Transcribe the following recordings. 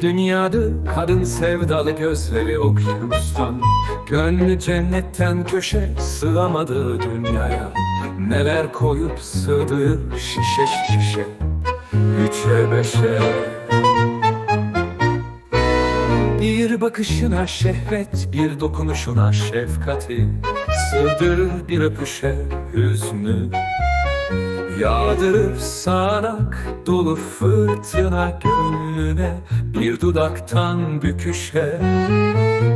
Dünyadı kadın sevdalı gözleri okyanustan. Gönlü cennetten köşe sığamadı dünyaya Neler koyup sığdı şişe şişe. Üçe beşe. Bir bakışına şehvet, bir dokunuşuna şefkati. Sığdırır bir öpüşe hüznü Yağdırır sağanak dolu fırtına gönlüne Bir dudaktan büküşe.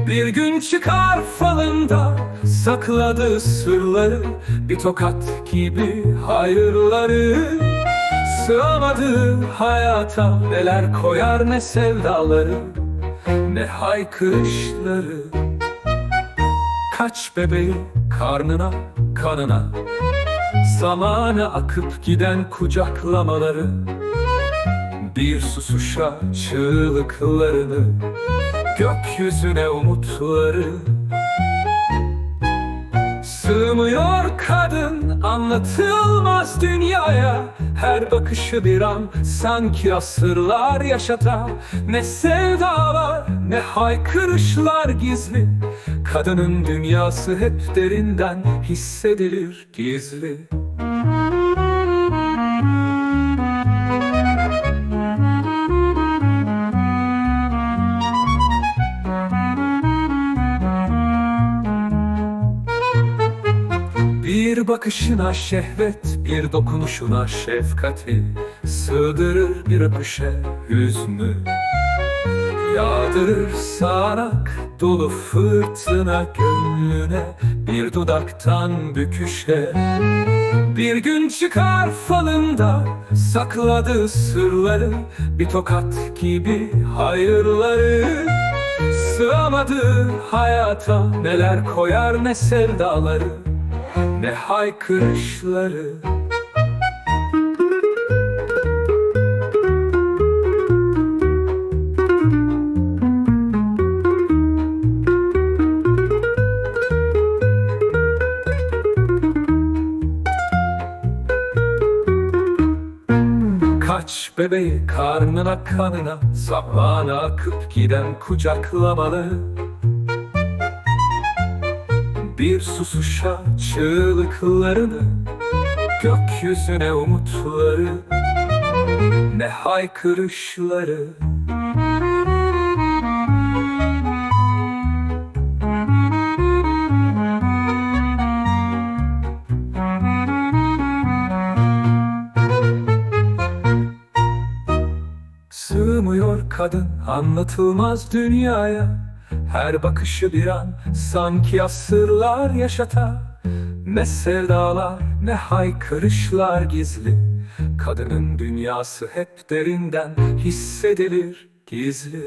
Bir gün çıkar falında sakladığı sırları Bir tokat gibi hayırları. Sığamadı hayata neler koyar ne sevdaları Ne haykırışları. Kaç bebeği karnına kanına Zamana akıp giden kucaklamaları Bir susuşa çığlıklarını Gökyüzüne umutları. Sığmıyor kadın anlatılmaz dünyaya. Her bakışı bir an sanki asırlar yaşata. Ne sevdalar ne haykırışlar gizli. Kadının dünyası hep derinden hissedilir gizli Bir bakışına şehvet, bir dokunuşuna şefkati Sığdırır bir öpüşe hüznü. Yağdırır sağanak dolu fırtına gönlüne Bir dudaktan büküşe. Bir gün çıkar falında sakladığı sırları Bir tokat gibi hayırları. Sığamadı hayata neler koyar ne sevdaları Ne haykırışları. Kaç bebeği karnına kanına Zamana akıp giden kucaklamalı Bir susuşa çığlıklarını Gökyüzüne umutları Ne haykırışları. Sığmıyor kadın anlatılmaz dünyaya Her bakışı bir an sanki asırlar yaşata. Ne sevdalar ne haykırışlar gizli. Kadının dünyası hep derinden hissedilir gizli